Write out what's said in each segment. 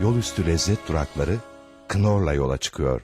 yol üstü lezzet durakları Knorr'la yola çıkıyor.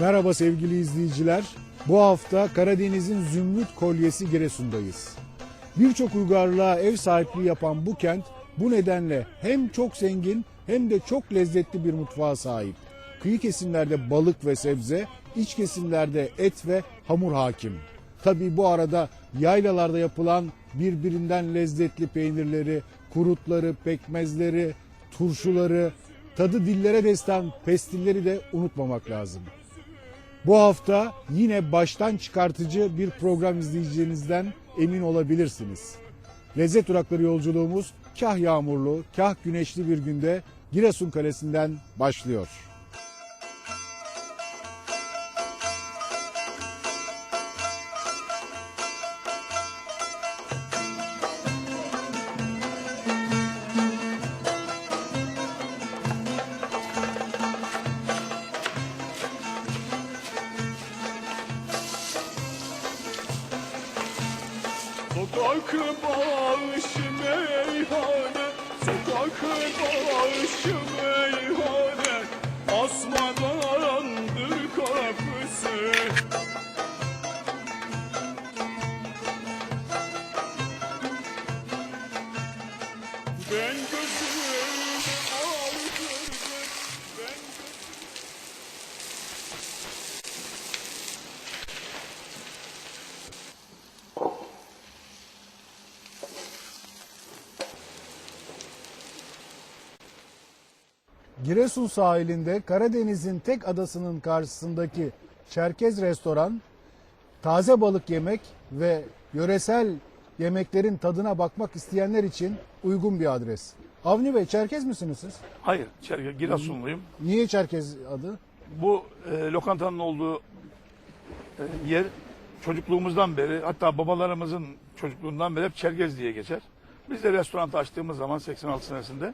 Merhaba sevgili izleyiciler. Bu hafta Karadeniz'in Zümrüt Kolyesi Giresun'dayız. Birçok uygarlığa ev sahipliği yapan bu kent bu nedenle hem çok zengin hem de çok lezzetli bir mutfağa sahip. Kıyı kesimlerde balık ve sebze, iç kesimlerde et ve hamur hakim. Tabi bu arada yaylalarda yapılan birbirinden lezzetli peynirleri, kurutları, pekmezleri, turşuları, tadı dillere destan pestilleri de unutmamak lazım. Bu hafta yine baştan çıkartıcı bir program izleyeceğinizden emin olabilirsiniz. Lezzet durakları yolculuğumuz kah yağmurlu, kah güneşli bir günde Giresun Kalesi'nden başlıyor. Giresun sahilinde Karadeniz'in tek adasının karşısındaki Çerkez Restoran, taze balık yemek ve yöresel yemeklerin tadına bakmak isteyenler için uygun bir adres. Avni Bey Çerkez misiniz siz? Hayır, Çerke, Giresunluyum. Niye Çerkez adı? Bu e, lokantanın olduğu e, yer çocukluğumuzdan beri hatta babalarımızın çocukluğundan beri hep Çergez diye geçer. Biz de restoran açtığımız zaman 86 senesinde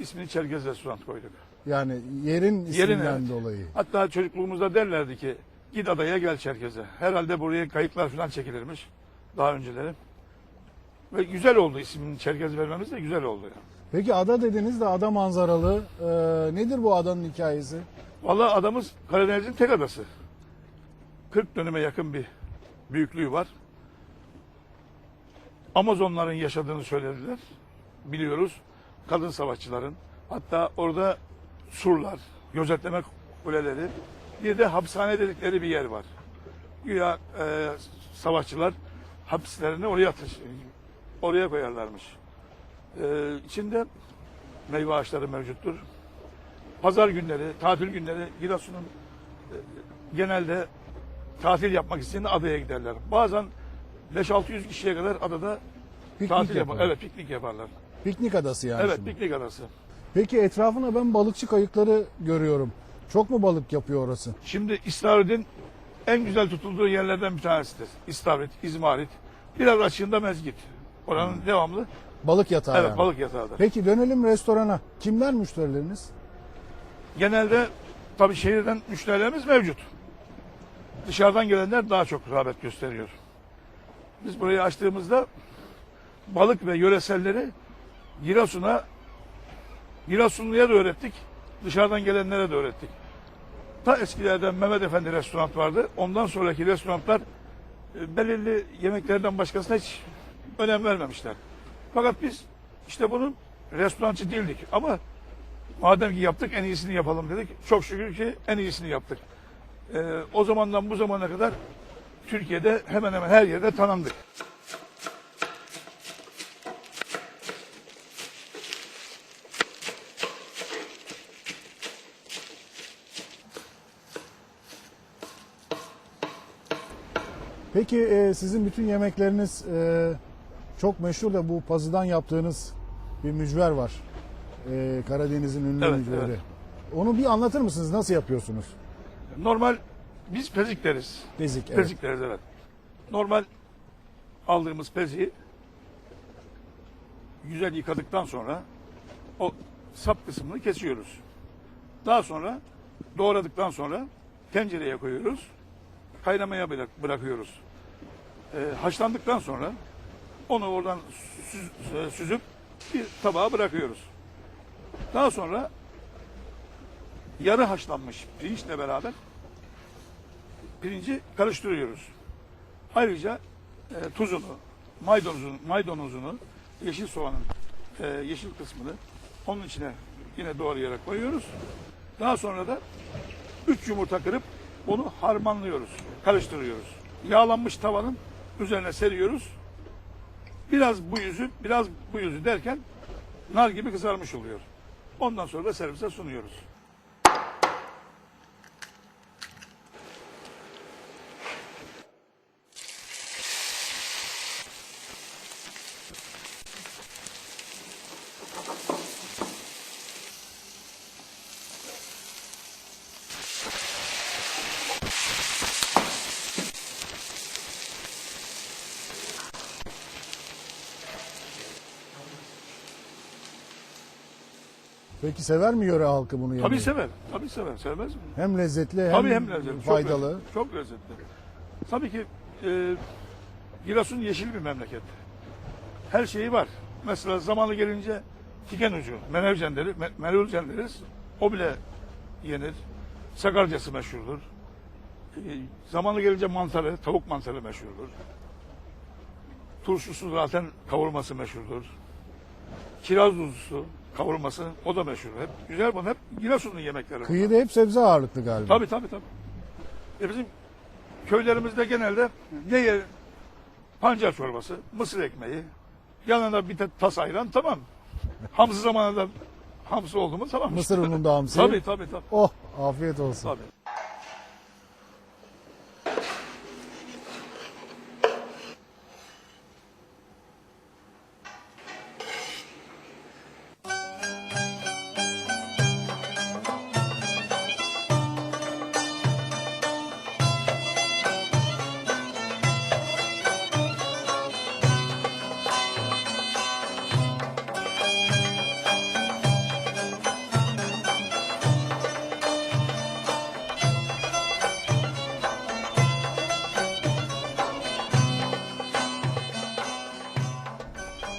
ismini Çergez Restoran koyduk. Yani yerin isminden Yerin, evet. dolayı. Hatta çocukluğumuzda derlerdi ki git adaya gel Çerkez'e. Herhalde buraya kayıtlar falan çekilirmiş daha önceleri. Ve güzel oldu ismini Çerkez vermemiz de güzel oldu. Yani. Peki ada dediniz de ada manzaralı. Ee, nedir bu adanın hikayesi? Vallahi adamız Karadeniz'in tek adası. 40 dönüme yakın bir büyüklüğü var. Amazonların yaşadığını söylediler. Biliyoruz. Kadın savaşçıların. Hatta orada surlar, gözetleme kuleleri. Bir de hapishane dedikleri bir yer var. Güya e, savaşçılar hapislerini oraya atış, oraya koyarlarmış. E, içinde meyve ağaçları mevcuttur pazar günleri, tatil günleri Giresun'un e, genelde tatil yapmak isteyen adaya giderler. Bazen 5-600 kişiye kadar adada Piknik tatil yapar. Evet piknik yaparlar. Piknik adası yani evet şimdi. piknik adası. Peki etrafına ben balıkçı kayıkları görüyorum. Çok mu balık yapıyor orası? Şimdi İstavrit'in en güzel tutulduğu yerlerden bir tanesidir. İstavrit, İzmarit. Biraz açığında mezgit. Oranın devamlı Balık yatağı evet yani. balık yatağıdır. Peki dönelim restorana. Kimler müşterileriniz? Genelde tabii şehirden müşterilerimiz mevcut. Dışarıdan gelenler daha çok rağbet gösteriyor. Biz burayı açtığımızda balık ve yöreselleri Giresun'a Giresunlu'ya da öğrettik. Dışarıdan gelenlere de öğrettik. Ta eskilerden Mehmet Efendi restoran vardı. Ondan sonraki restoranlar e, belirli yemeklerden başkasına hiç önem vermemişler. Fakat biz işte bunun restorancı değildik ama madem ki yaptık en iyisini yapalım dedik. Çok şükür ki en iyisini yaptık. Ee, o zamandan bu zamana kadar Türkiye'de hemen hemen her yerde tanındık. Peki e, sizin bütün yemekleriniz e, Çok meşhur da bu pazıdan yaptığınız bir mücver var. Ee, Karadeniz'in ünlü Evet, mücveri. evet. Onu bir anlatır mısınız? Nasıl yapıyorsunuz? Normal biz pezik deriz. Bezik. Evet. Pezik deriz evet. Normal aldığımız peziği güzel yıkadıktan sonra o sap kısmını kesiyoruz. Daha sonra doğradıktan sonra tencereye koyuyoruz. Kaynamaya bırak- bırakıyoruz. Ee, haşlandıktan sonra onu oradan süz- süzüp bir tabağa bırakıyoruz. Daha sonra yarı haşlanmış pirinçle beraber pirinci karıştırıyoruz. Ayrıca e, tuzunu, maydanozunu, maydanozunu, yeşil soğanın e, yeşil kısmını onun içine yine doğrayarak koyuyoruz. Daha sonra da 3 yumurta kırıp onu harmanlıyoruz, karıştırıyoruz. Yağlanmış tavanın üzerine seriyoruz. Biraz bu yüzü, biraz bu yüzü derken nar gibi kızarmış oluyor. Ondan sonra da servise sunuyoruz. Peki sever mi yöre halkı bunu yemeği? Tabii sever, tabii sever. Sevmez mi? Hem lezzetli hem, Tabii hem lezzetli. çok faydalı. lezzetli, Çok lezzetli. Tabii ki e, Giresun yeşil bir memleket. Her şeyi var. Mesela zamanı gelince tiken ucu, menevcen deriz, me- menevcen deriz. O bile yenir. Sakarcası meşhurdur. E, zamanı gelince mantarı, tavuk mantarı meşhurdur. Turşusu zaten kavurması meşhurdur. Kiraz tuzlusu kavurması o da meşhur. Hep güzel bunlar. Hep Giresun'un yemekleri. bunlar. Kıyıda hep sebze ağırlıklı galiba. Tabii tabii tabii. E bizim köylerimizde genelde ne yer? Pancar çorbası, mısır ekmeği, yanına bir de tas ayran tamam. Hamsı zamanında hamsı oldu mu tamam. Mısır ununda hamsi. Tabii tabii tabii. Oh afiyet olsun. tabii.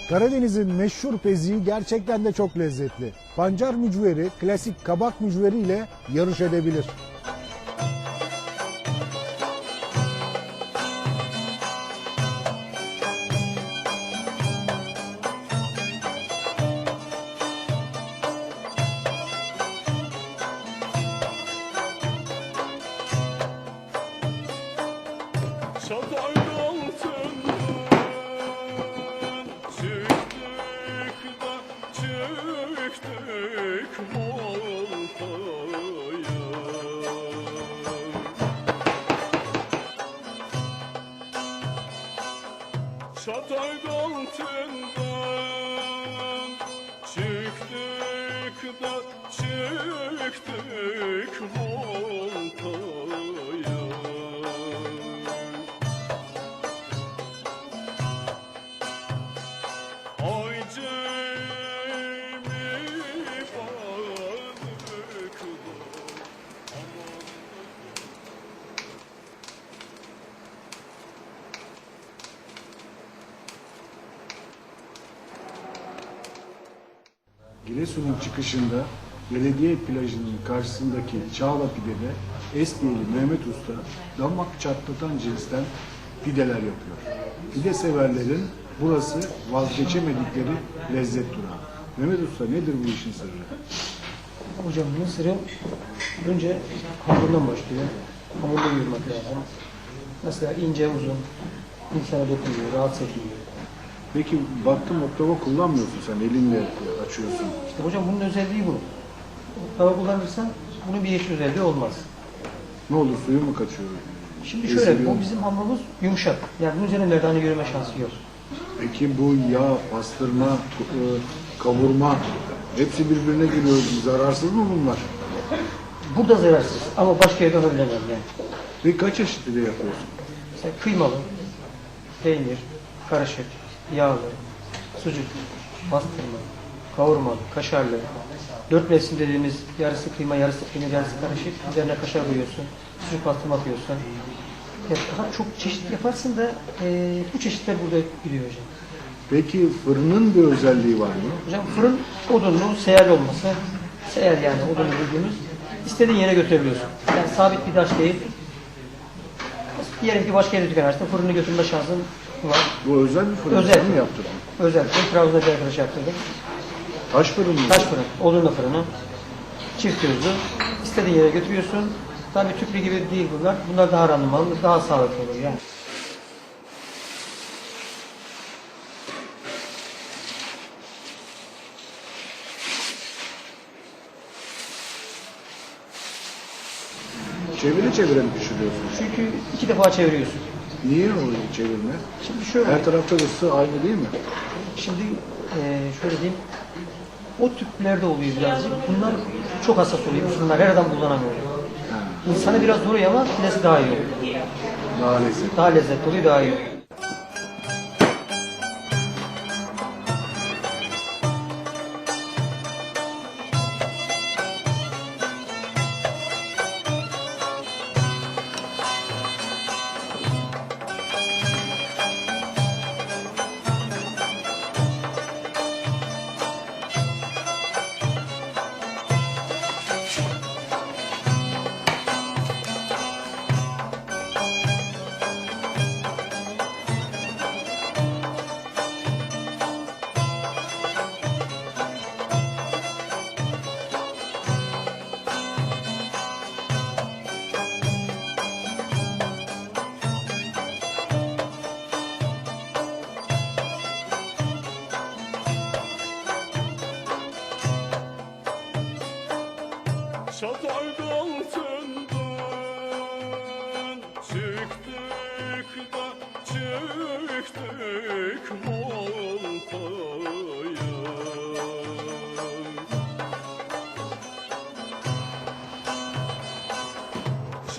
Karadeniz'in meşhur peziği gerçekten de çok lezzetli. Pancar mücveri klasik kabak mücveri ile yarış edebilir. Çatay altından Çatay altından Giresun'un çıkışında belediye plajının karşısındaki Çağla Pide'de Esbiyeli Mehmet Usta damak çatlatan cinsten pideler yapıyor. Pide severlerin burası vazgeçemedikleri lezzet durağı. Mehmet Usta nedir bu işin sırrı? Hocam mısırı önce hamurdan başlıyor. Hamurda yoğurmak lazım. Mesela ince uzun, insana dokunuyor, rahatsız ediyor. Peki baktım oklava kullanmıyorsun sen elinle açıyorsun. İşte hocam bunun özelliği bu. Tava kullanırsan bunun bir yeşil özelliği olmaz. Ne olur suyu mu kaçıyor? Şimdi şöyle, Eziliyor. bu bizim hamurumuz yumuşak. Yani bunun üzerine merdane yürüme şansı yok. Peki bu yağ, pastırma, e, kavurma hepsi birbirine giriyor. Zararsız mı bunlar? Burada zararsız ama başka yerde onu bilemem yani. Peki kaç çeşitli de yapıyorsun? Mesela kıymalı, peynir, karışık, yağlı, sucuk, pastırma, kavurmalı, kaşarlı. Dört mevsim dediğimiz yarısı kıyma, yarısı peynir, yarısı karışık. Üzerine kaşar koyuyorsun, sucuk pastırma atıyorsun. Ya daha çok çeşit yaparsın da eee, bu çeşitler burada gidiyor hocam. Peki fırının bir özelliği var mı? Hocam fırın odunlu, seyyar olması. Seyyar yani odunlu dediğimiz. istediğin yere götürebiliyorsun. Yani sabit bir taş değil. Diyelim ki başka yere açtın, fırını götürme şansın var. Bu özel bir fırın Özel. Mi yaptırdın? Özellikle Trabzon'da bir arkadaş yaptırdım. Taş fırın mı? Taş fırın, odunlu fırını. Çift gözlü. İstediğin yere götürüyorsun. Tabii tüplü gibi değil bunlar. Bunlar daha randımanlı, daha sağlıklı olur yani. Çevire çevire mi pişiriyorsun? Çünkü iki defa çeviriyorsun. Niye o çevirme? Şimdi şöyle. Her tarafta ısı aynı değil mi? Şimdi eee şöyle diyeyim. O tüplerde oluyor birazcık. Bunlar çok hassas oluyor. Bunlar her adam kullanamıyor. İnsanı biraz zoruyor ama filesi daha iyi oluyor. Daha lezzetli. Daha lezzetli oluyor, daha iyi oluyor.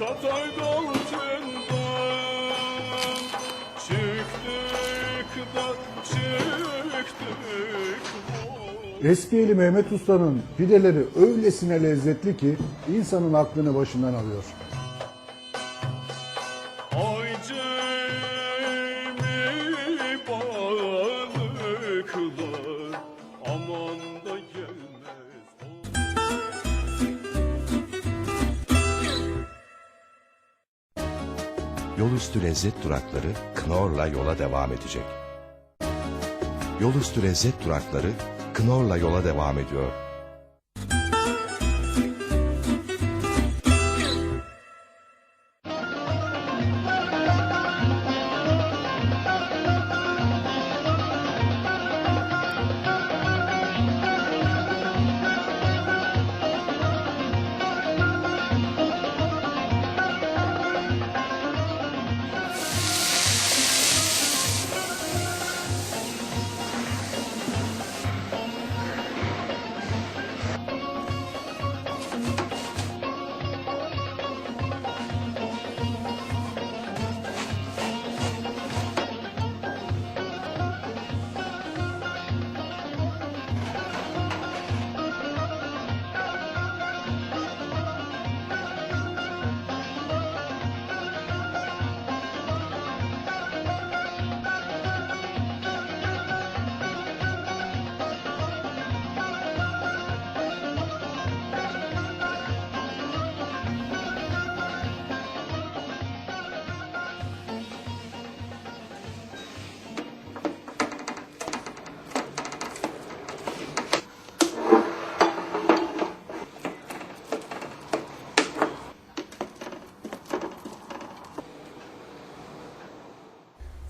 Malta'ya Eskiyeli Mehmet Usta'nın pideleri öylesine lezzetli ki insanın aklını başından alıyor. Lezzet durakları Knorr'la yola devam edecek. Yolüstü lezzet durakları Knorr'la yola devam ediyor.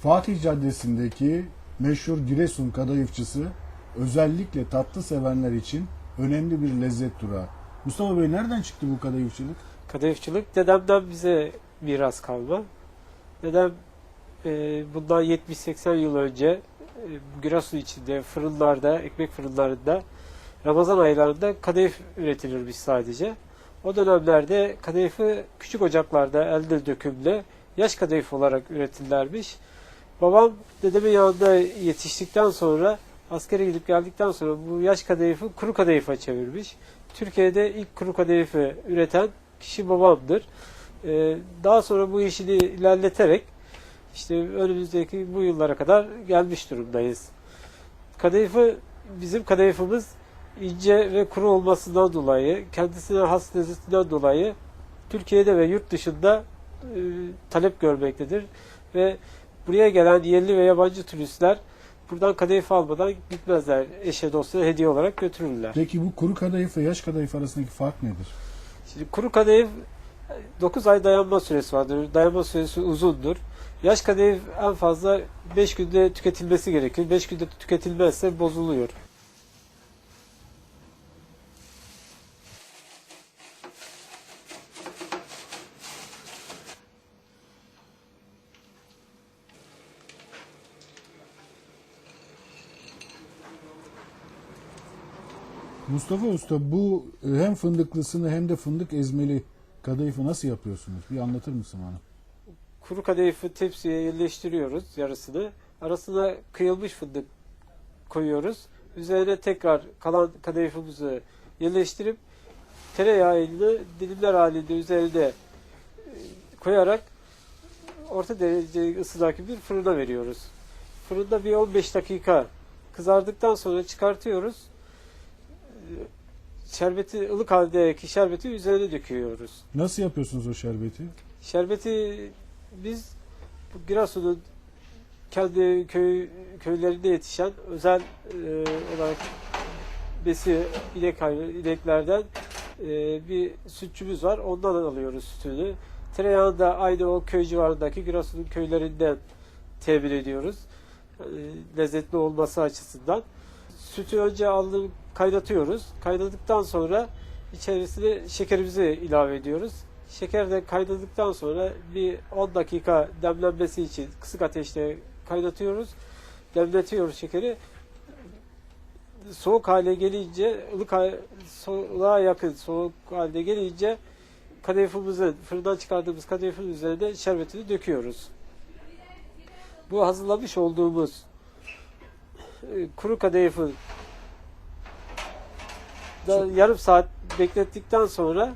Fatih Caddesi'ndeki meşhur Giresun kadayıfçısı özellikle tatlı sevenler için önemli bir lezzet durağı. Mustafa Bey nereden çıktı bu kadayıfçılık? Kadayıfçılık dedemden bize miras kalma. Dedem e, bundan 70-80 yıl önce e, Giresun içinde fırınlarda, ekmek fırınlarında Ramazan aylarında kadayıf üretilirmiş sadece. O dönemlerde kadayıfı küçük ocaklarda elde dökümle yaş kadayıf olarak üretirlermiş. Babam dedemin yanında yetiştikten sonra askere gidip geldikten sonra bu yaş kadayıfı kuru kadayıfa çevirmiş. Türkiye'de ilk kuru kadayıfı üreten kişi babamdır. Ee, daha sonra bu işini ilerleterek işte önümüzdeki bu yıllara kadar gelmiş durumdayız. Kadayıfı bizim kadayıfımız ince ve kuru olmasından dolayı, kendisine has lezzetinden dolayı Türkiye'de ve yurt dışında e, talep görmektedir ve buraya gelen yerli ve yabancı turistler buradan kadayıf almadan gitmezler. Eşe dosta hediye olarak götürürler. Peki bu kuru kadayıf ve yaş kadayıf arasındaki fark nedir? Şimdi kuru kadayıf 9 ay dayanma süresi vardır. Dayanma süresi uzundur. Yaş kadayıf en fazla 5 günde tüketilmesi gerekir. 5 günde tüketilmezse bozuluyor. Mustafa Usta bu e, hem fındıklısını hem de fındık ezmeli kadayıfı nasıl yapıyorsunuz? Bir anlatır mısın bana? Kuru kadayıfı tepsiye yerleştiriyoruz yarısını. Arasına kıyılmış fındık koyuyoruz. Üzerine tekrar kalan kadayıfımızı yerleştirip tereyağını dilimler halinde üzerine e, koyarak orta derece ısıdaki bir fırına veriyoruz. Fırında bir 15 dakika kızardıktan sonra çıkartıyoruz. Şerbeti ılık haldeki şerbeti üzerine döküyoruz. Nasıl yapıyorsunuz o şerbeti? Şerbeti biz bu Giresun'un kendi köy köylerinde yetişen özel e, olarak besi inek hayvanı, ineklerden e, bir sütçümüz var. Ondan alıyoruz sütünü. Tereyağını da aynı o köy civarındaki Giresun'un köylerinden temin ediyoruz. E, lezzetli olması açısından. Sütü önce aldık, kaynatıyoruz. Kaynadıktan sonra içerisine şekerimizi ilave ediyoruz. Şeker de kaynadıktan sonra bir 10 dakika demlenmesi için kısık ateşte kaynatıyoruz. Demletiyoruz şekeri. Soğuk hale gelince, ılık hale- soğuğa yakın soğuk haline gelince kadayıfımızı, fırından çıkardığımız kadayıfın üzerine şerbetini döküyoruz. Bu hazırlamış olduğumuz e, kuru kadayıfı da yarım saat beklettikten sonra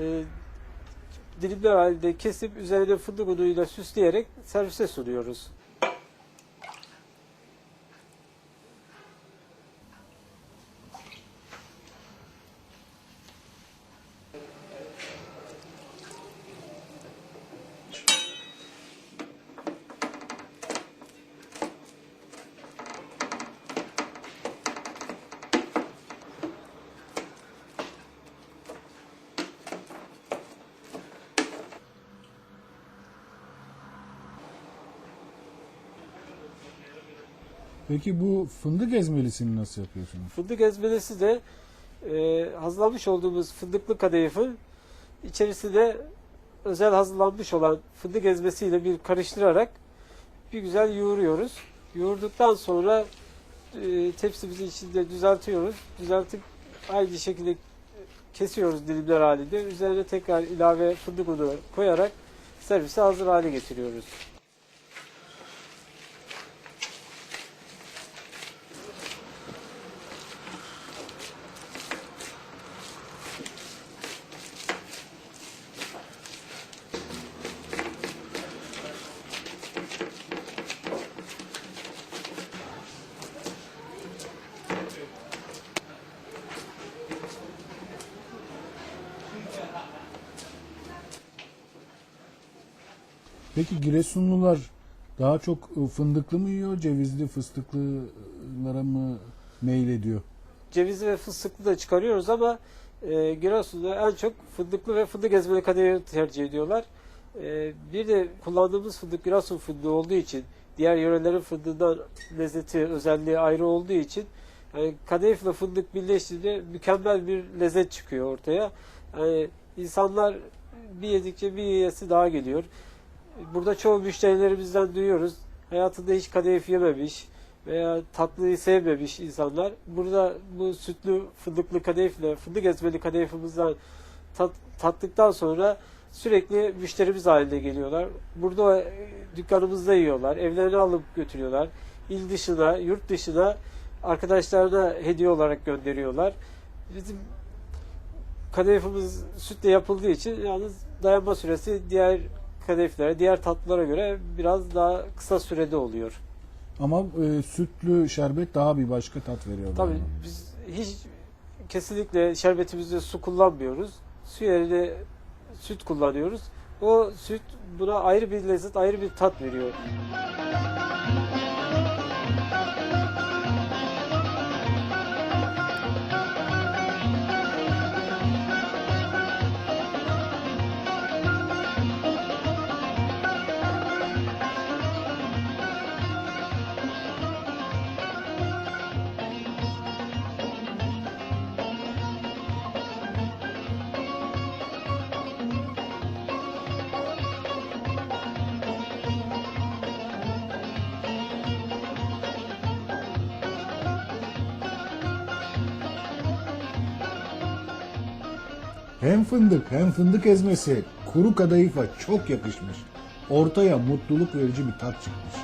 e, dilimler halinde kesip üzerine fındık unuyla süsleyerek servise sunuyoruz. Peki bu fındık ezmelisini nasıl yapıyorsunuz? Fındık ezmelesi de e, hazırlamış olduğumuz fındıklı kadayıfı içerisine özel hazırlanmış olan fındık ezmesiyle bir karıştırarak bir güzel yoğuruyoruz. Yoğurduktan sonra e, tepsimizin içinde düzeltiyoruz. Düzeltip aynı şekilde kesiyoruz dilimler halinde. Üzerine tekrar ilave fındık unu koyarak servise hazır hale getiriyoruz. Peki Giresunlular daha çok e, fındıklı mı yiyor, cevizli, fıstıklılara mı meylediyor? cevizi ve fıstıklı da çıkarıyoruz ama e, Giresun'da en çok fındıklı ve fındık ezmeli kadayıfı tercih ediyorlar. E, bir de kullandığımız fındık Giresun fındığı olduğu için diğer yörelerin fındığından lezzeti, özelliği ayrı olduğu için yani kadayıfla fındık birleştiğinde mükemmel bir lezzet çıkıyor ortaya. Yani insanlar bir yedikçe bir yiyesi daha geliyor. Burada çoğu müşterilerimizden duyuyoruz. Hayatında hiç kadayıf yememiş. veya tatlıyı sevmemiş insanlar burada bu sütlü fındıklı kadayıfle fındık ezmeli kadayıfımızdan tat, tattıktan sonra sürekli müşterimiz haline geliyorlar. Burada e, dükkanımızda yiyorlar, evlerine alıp götürüyorlar. İl dışına, yurt dışına arkadaşlarına hediye olarak gönderiyorlar. Bizim kadayıfımız sütle yapıldığı için yalnız dayanma süresi diğer kadayıflere, diğer tatlılara göre biraz daha kısa sürede oluyor. Ama e, sütlü şerbet daha bir başka tat veriyor. Tabii bana. biz hiç kesinlikle şerbetimizde su kullanmıyoruz. Su yerine süt kullanıyoruz. O süt buna ayrı bir lezzet, ayrı bir tat veriyor. Hem fındık hem fındık ezmesi kuru kadayıfa çok yakışmış. Ortaya mutluluk verici bir tat çıkmış.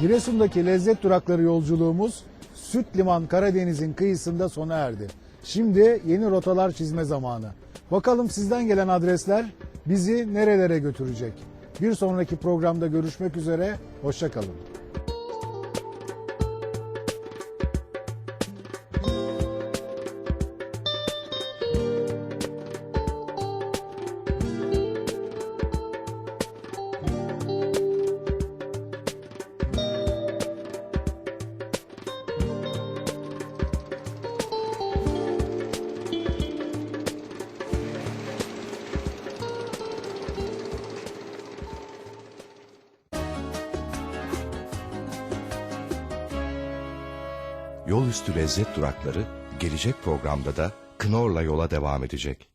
Giresun'daki lezzet durakları yolculuğumuz Süt Liman Karadeniz'in kıyısında sona erdi. Şimdi yeni rotalar çizme zamanı. Bakalım sizden gelen adresler bizi nerelere götürecek? Bir sonraki programda görüşmek üzere, hoşçakalın. Lezzet durakları gelecek programda da Knorr'la yola devam edecek.